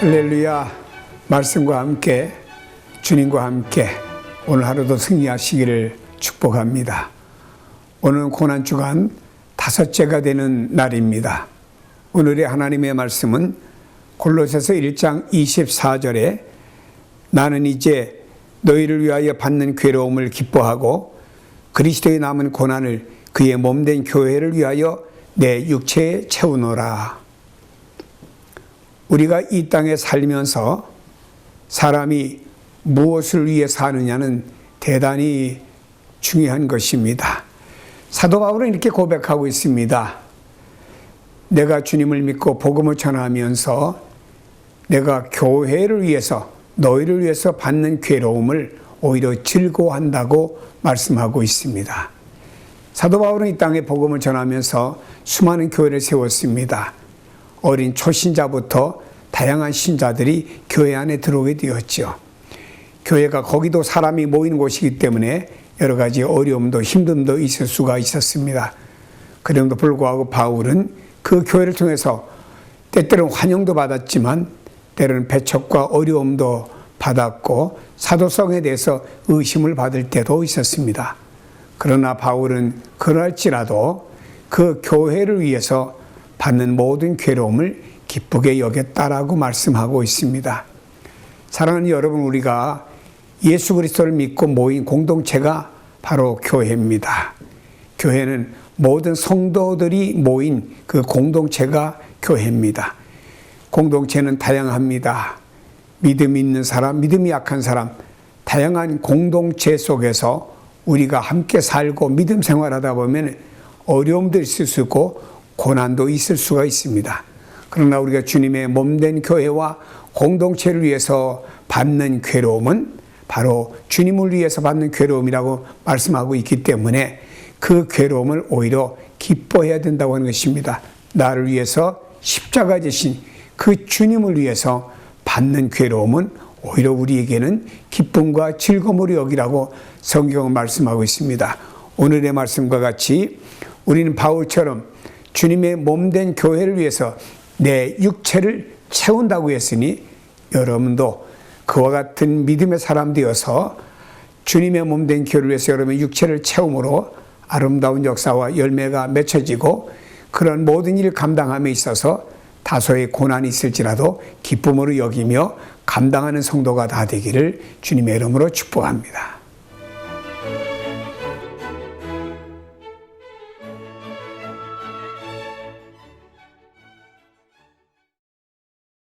할렐루야 말씀과 함께 주님과 함께 오늘 하루도 승리하시기를 축복합니다. 오늘은 고난 주간 다섯째가 되는 날입니다. 오늘의 하나님의 말씀은 골로새서 1장 24절에 나는 이제 너희를 위하여 받는 괴로움을 기뻐하고 그리스도의 남은 고난을 그의 몸된 교회를 위하여 내 육체에 채우노라. 우리가 이 땅에 살면서 사람이 무엇을 위해 사느냐는 대단히 중요한 것입니다. 사도 바울은 이렇게 고백하고 있습니다. 내가 주님을 믿고 복음을 전하면서 내가 교회를 위해서 너희를 위해서 받는 괴로움을 오히려 즐거워한다고 말씀하고 있습니다. 사도 바울은 이 땅에 복음을 전하면서 수많은 교회를 세웠습니다. 어린 초신자부터 다양한 신자들이 교회 안에 들어오게 되었죠. 교회가 거기도 사람이 모이는 곳이기 때문에 여러 가지 어려움도 힘듦도 있을 수가 있었습니다. 그럼에도 불구하고 바울은 그 교회를 통해서 때때로는 환영도 받았지만 때로는 배척과 어려움도 받았고 사도성에 대해서 의심을 받을 때도 있었습니다. 그러나 바울은 그럴지라도 그 교회를 위해서 받는 모든 괴로움을 기쁘게 여겼다라고 말씀하고 있습니다. 사랑하는 여러분, 우리가 예수 그리스도를 믿고 모인 공동체가 바로 교회입니다. 교회는 모든 성도들이 모인 그 공동체가 교회입니다. 공동체는 다양합니다. 믿음 있는 사람, 믿음이 약한 사람, 다양한 공동체 속에서 우리가 함께 살고 믿음 생활하다 보면 어려움도 있을 수 있고 고난도 있을 수가 있습니다. 그러나 우리가 주님의 몸된 교회와 공동체를 위해서 받는 괴로움은 바로 주님을 위해서 받는 괴로움이라고 말씀하고 있기 때문에 그 괴로움을 오히려 기뻐해야 된다고 하는 것입니다. 나를 위해서 십자가 지신 그 주님을 위해서 받는 괴로움은 오히려 우리에게는 기쁨과 즐거움으로 여기라고 성경은 말씀하고 있습니다. 오늘의 말씀과 같이 우리는 바울처럼 주님의 몸된 교회를 위해서 내 육체를 채운다고 했으니 여러분도 그와 같은 믿음의 사람 되어서 주님의 몸된 교회를 위해서 여러분의 육체를 채움으로 아름다운 역사와 열매가 맺혀지고 그런 모든 일을 감당함에 있어서 다소의 고난이 있을지라도 기쁨으로 여기며 감당하는 성도가 다 되기를 주님의 이름으로 축복합니다.